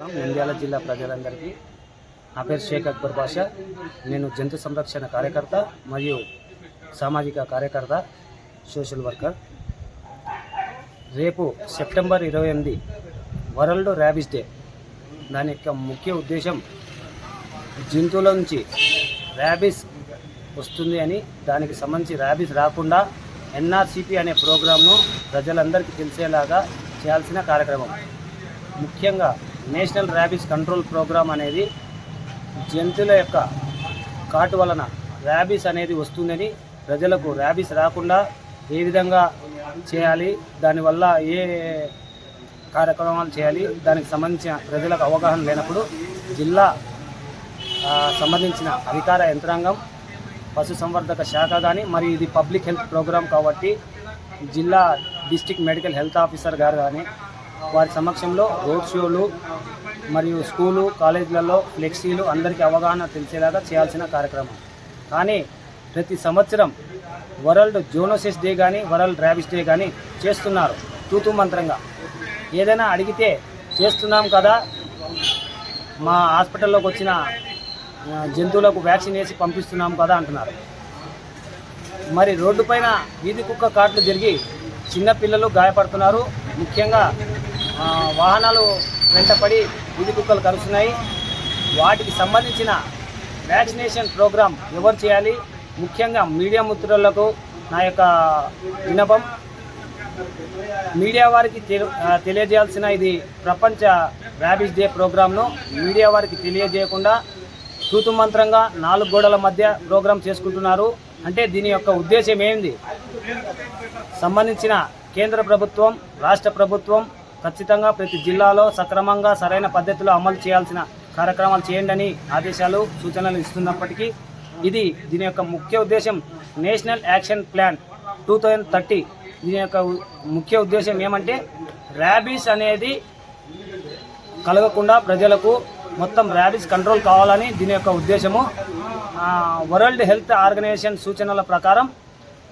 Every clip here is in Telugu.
నంద్యాల జిల్లా ప్రజలందరికీ. నా పేరు షేక్ అక్బర్ బాషా. నేను జంతు సంరక్షణ కార్యకర్త మరియు సామాజిక కార్యకర్త సోషల్ వర్కర్. రేపు సెప్టెంబర్ ఇరవై ఎనిమిది వరల్డ్ ర్యాబిస్ డే. దాని యొక్క ముఖ్య ఉద్దేశం జంతువుల నుంచి ర్యాబిస్ వస్తుంది అని దానికి సంబంధించి ర్యాబిస్ రాకుండా ఎన్ఆర్సిపి అనే ప్రోగ్రాంను ప్రజలందరికీ తెలిసేలాగా చేయాల్సిన కార్యక్రమం. ముఖ్యంగా నేషనల్ ర్యాబిస్ కంట్రోల్ ప్రోగ్రామ్ అనేది జంతువుల యొక్క కాటు వలన ర్యాబిస్ అనేది వస్తుందని ప్రజలకు ర్యాబిస్ రాకుండా ఏ విధంగా చేయాలి దానివల్ల ఏ కార్యక్రమాలు చేయాలి దానికి సంబంధించిన ప్రజలకు అవగాహన లేనప్పుడు జిల్లా సంబంధించిన అధికార యంత్రాంగం పశు సంవర్ధక శాఖ కానీ మరి ఇది పబ్లిక్ హెల్త్ ప్రోగ్రామ్ కాబట్టి జిల్లా డిస్టిక్ మెడికల్ హెల్త్ ఆఫీసర్ గారు కానీ వారి సమక్షంలో రోడ్ షోలు మరియు స్కూలు కాలేజీలలో ఫ్లెక్సీలు అందరికీ అవగాహన తెలిసేలాగా చేయాల్సిన కార్యక్రమం. కానీ ప్రతి సంవత్సరం వరల్డ్ జోనోసిస్ డే కానీ వరల్డ్ ర్యాబిస్ డే కానీ చేస్తున్నారు తూతూ మంత్రంగా. ఏదైనా అడిగితే చేస్తున్నాం కదా మా హాస్పిటల్లోకి వచ్చిన జంతువులకు వ్యాక్సిన్ వేసి పంపిస్తున్నాం కదా అంటున్నారు. మరి రోడ్డుపైన వీధి కుక్క కాట్లు జరిగి చిన్నపిల్లలు గాయపడుతున్నారు. ముఖ్యంగా వాహనాలు వెంటపడి గుడి కుక్కలు కలుస్తున్నాయి వాటికి సంబంధించిన వ్యాక్సినేషన్ ప్రోగ్రాం ఎవరు చేయాలి? ముఖ్యంగా మీడియా మిత్రులకు నా యొక్క వినపం మీడియా వారికి తెలియజేయాల్సిన ఇది ప్రపంచ ర్యాబిస్ డే ప్రోగ్రాంను మీడియా వారికి తెలియజేయకుండా సూతుమంత్రంగా నాలుగు గోడల మధ్య ప్రోగ్రాం చేసుకుంటున్నారు. అంటే దీని యొక్క ఉద్దేశం ఏంది? సంబంధించిన కేంద్ర ప్రభుత్వం రాష్ట్ర ప్రభుత్వం ఖచ్చితంగా ప్రతి జిల్లాలో సక్రమంగా సరైన పద్ధతిలో అమలు చేయాల్సిన కార్యక్రమాలు చేయండి ఆదేశాలు సూచనలు ఇస్తున్నప్పటికీ ఇది దీని యొక్క ముఖ్య ఉద్దేశం national action plan two thousand thirty. దీని యొక్క ముఖ్య ఉద్దేశం ఏమంటే ర్యాబీస్ అనేది కలగకుండా ప్రజలకు మొత్తం ర్యాబీస్ కంట్రోల్ కావాలని దీని యొక్క ఉద్దేశము. వరల్డ్ హెల్త్ ఆర్గనైజేషన్ సూచనల ప్రకారం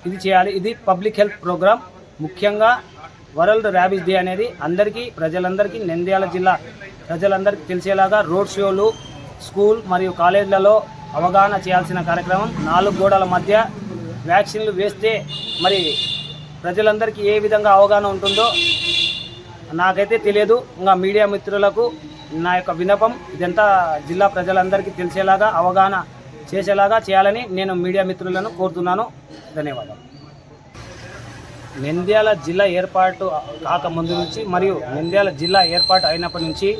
ఇది చేయాలి. ఇది పబ్లిక్ హెల్త్ ప్రోగ్రామ్ ముఖ్యంగా వరల్డ్ ర్యాబిస్ డే అనేది అందరికీ ప్రజలందరికీ నంద్యాల జిల్లా ప్రజలందరికీ తెలిసేలాగా రోడ్ షోలు స్కూల్ మరియు కాలేజీలలో అవగాహన చేయాల్సిన కార్యక్రమం. నాలుగు గోడల మధ్య వ్యాక్సిన్లు వేస్తే మరి ప్రజలందరికీ ఏ విధంగా అవగాహన ఉంటుందో నాకైతే తెలియదు. ఇంకా మీడియా మిత్రులకు నా యొక్క వినపం ఇదంతా జిల్లా ప్రజలందరికీ తెలిసేలాగా అవగాహన చేసేలాగా చేయాలని నేను మీడియా మిత్రులను కోరుతున్నాను. ధన్యవాదాలు. నంద్యాల జిల్లా ఏర్పాటు కాకముందు నుంచి మరియు నంద్యాల జిల్లా ఏర్పాటు అయినప్పటి నుంచి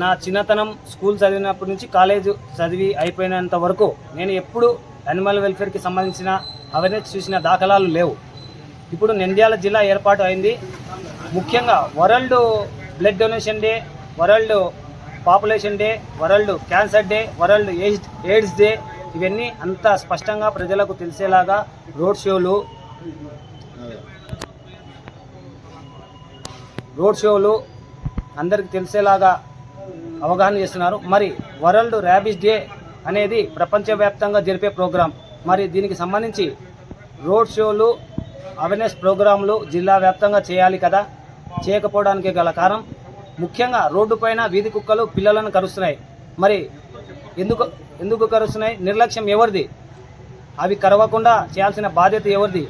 నా చిన్నతనం స్కూల్ చదివినప్పటి నుంచి కాలేజ్ చదివి అయిపోయినంత వరకు నేను ఎప్పుడు అనిమల్ వెల్ఫేర్కి సంబంధించిన అవేర్నెస్ చూసిన దాఖలాలు లేవు. ఇప్పుడు నంద్యాల జిల్లా ఏర్పాటు అయింది. ముఖ్యంగా world blood donation day world population day world cancer day world AIDS day ఇవన్నీ అంత స్పష్టంగా ప్రజలకు తెలిసేలాగా రోడ్ షోలు రోడ్ షోలు అందరికి తెలిసేలాగా అవగాహన చేస్తున్నారు. మరి వరల్డ్ ర్యాబిస్ డే అనేది ప్రపంచవ్యాప్తంగా జరిపే ప్రోగ్రాం. మరి దీనికి సంబంధించి రోడ్ షోలు అవేర్నెస్ ప్రోగ్రాంలు జిల్లా వ్యాప్తంగా చేయాలి కదా. చేయకపోవడానికి గల కారణం ముఖ్యంగా రోడ్డుపైన వీధి కుక్కలు పిల్లలను కరుస్తున్నాయి. మరి ఎందుకు ఎందుకు కరుస్తున్నాయి? నిర్లక్ష్యం ఎవరిది? అవి కరవకుండా చేయాల్సిన బాధ్యత ఎవరిది?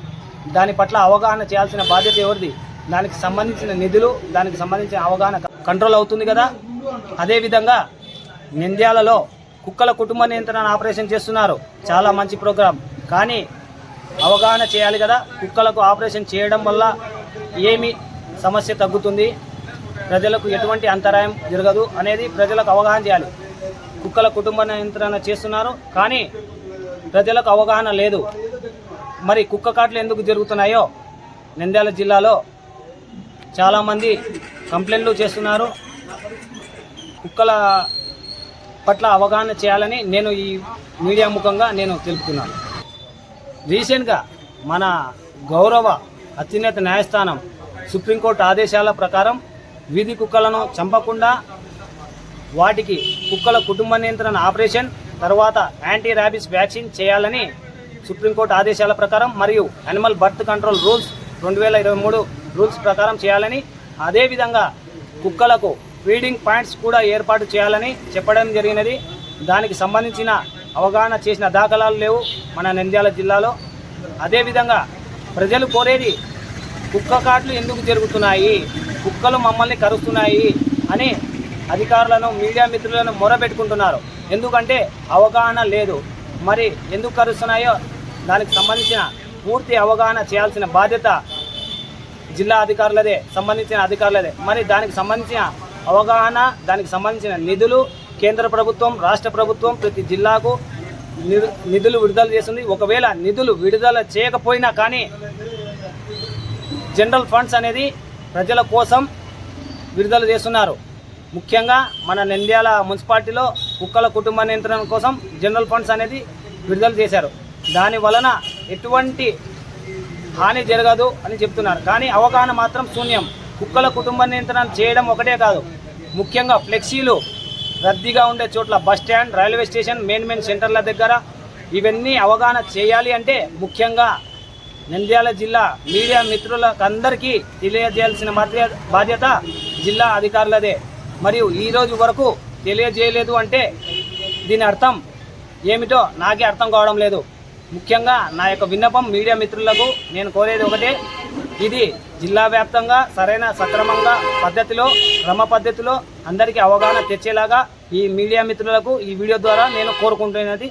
దాని పట్ల అవగాహన చేయాల్సిన బాధ్యత ఎవరిది? దానికి సంబంధించిన నిధులు దానికి సంబంధించిన అవగాహన కంట్రోల్ అవుతుంది కదా? అదేవిధంగా నింద్యాలలో కుక్కల కుటుంబ నియంత్రణ ఆపరేషన్ చేస్తున్నారు. చాలా మంచి ప్రోగ్రాం. కానీ అవగాహన చేయాలి కదా? కుక్కలకు ఆపరేషన్ చేయడం వల్ల ఏమి సమస్య తగ్గుతుంది? ప్రజలకు ఎటువంటి అంతరాయం జరగదు అనేది ప్రజలకు అవగాహన చేయాలి. కుక్కల కుటుంబ నియంత్రణ చేస్తున్నారు. కానీ ప్రజలకు అవగాహన లేదు. మరి కుక్క కాట్లు ఎందుకు జరుగుతున్నాయో నంద్యాల జిల్లాలో చాలామంది కంప్లైంట్లు చేస్తున్నారు. కుక్కల పట్ల అవగాహన చేయాలని నేను ఈ మీడియా ముఖంగా నేను తెలుపుతున్నాను. రీసెంట్గా మన గౌరవ అత్యున్నత న్యాయస్థానం సుప్రీంకోర్టు ఆదేశాల ప్రకారం వీధి కుక్కలను చంపకుండా వాటికి కుక్కల కుటుంబ నియంత్రణ ఆపరేషన్ తర్వాత యాంటీ ర్యాబిస్ వ్యాక్సిన్ చేయాలని సుప్రీంకోర్టు ఆదేశాల ప్రకారం మరియు యానిమల్ బర్త్ కంట్రోల్ రూల్స్ రెండు వేల ఇరవై మూడు రూల్స్ ప్రకారం చేయాలని అదేవిధంగా కుక్కలకు ఫీడింగ్ పాయింట్స్ కూడా ఏర్పాటు చేయాలని చెప్పడం జరిగినది. దానికి సంబంధించిన అవగాహన చేసిన దాఖలాలు లేవు మన నంద్యాల జిల్లాలో. అదేవిధంగా ప్రజలు కోరేది కుక్క కాట్లు ఎందుకు జరుగుతున్నాయి కుక్కలు మమ్మల్ని కరుస్తున్నాయి అని అధికారులను మీడియా మిత్రులను మొరపెట్టుకుంటున్నారు. ఎందుకంటే అవగాహన లేదు. మరి ఎందుకు కరుస్తున్నాయో దానికి సంబంధించిన పూర్తి అవగాహన చేయాల్సిన బాధ్యత జిల్లా అధికారులదే సంబంధించిన అధికారులదే. మరి దానికి సంబంధించిన అవగాహన దానికి సంబంధించిన నిధులు కేంద్ర ప్రభుత్వం రాష్ట్ర ప్రభుత్వం ప్రతి జిల్లాకు నిధులు విడుదల చేస్తుంది. ఒకవేళ నిధులు విడుదల చేయకపోయినా కానీ జనరల్ ఫండ్స్ అనేది ప్రజల కోసం విడుదల చేస్తున్నారు. ముఖ్యంగా మన నంద్యాల మున్సిపాలిటీలో కుక్కల కుటుంబ నియంత్రణ కోసం జనరల్ ఫండ్స్ అనేది విడుదల చేశారు. దాని వలన ఎటువంటి హాని జరగదు అని చెప్తున్నారు. కానీ అవగాహన మాత్రం శూన్యం. కుక్కల కుటుంబ నియంత్రణ చేయడం ఒకటే కాదు. ముఖ్యంగా ఫ్లెక్సీలు రద్దీగా ఉండే చోట్ల bus stand railway station main main సెంటర్ల దగ్గర ఇవన్నీ అవగాహన చేయాలి అంటే ముఖ్యంగా నంద్యాల జిల్లా మీడియా మిత్రులకు అందరికీ తెలియజేయాల్సిన బాధ్యత జిల్లా అధికారులదే. మరియు ఈ రోజు వరకు తెలియజేయలేదు అంటే దీని అర్థం ఏమిటో నాకే అర్థం కావడం లేదు. ముఖ్యంగా నా యొక్క విన్నపం మీడియా మిత్రులకు నేను కోరేది ఒకటే ఇది జిల్లా వ్యాప్తంగా సరైన సక్రమంగా పద్ధతిలో క్రమ పద్ధతిలో అందరికీ అవగాహన తెచ్చేలాగా ఈ మీడియా మిత్రులకు ఈ వీడియో ద్వారా నేను కోరుకుంటున్నది.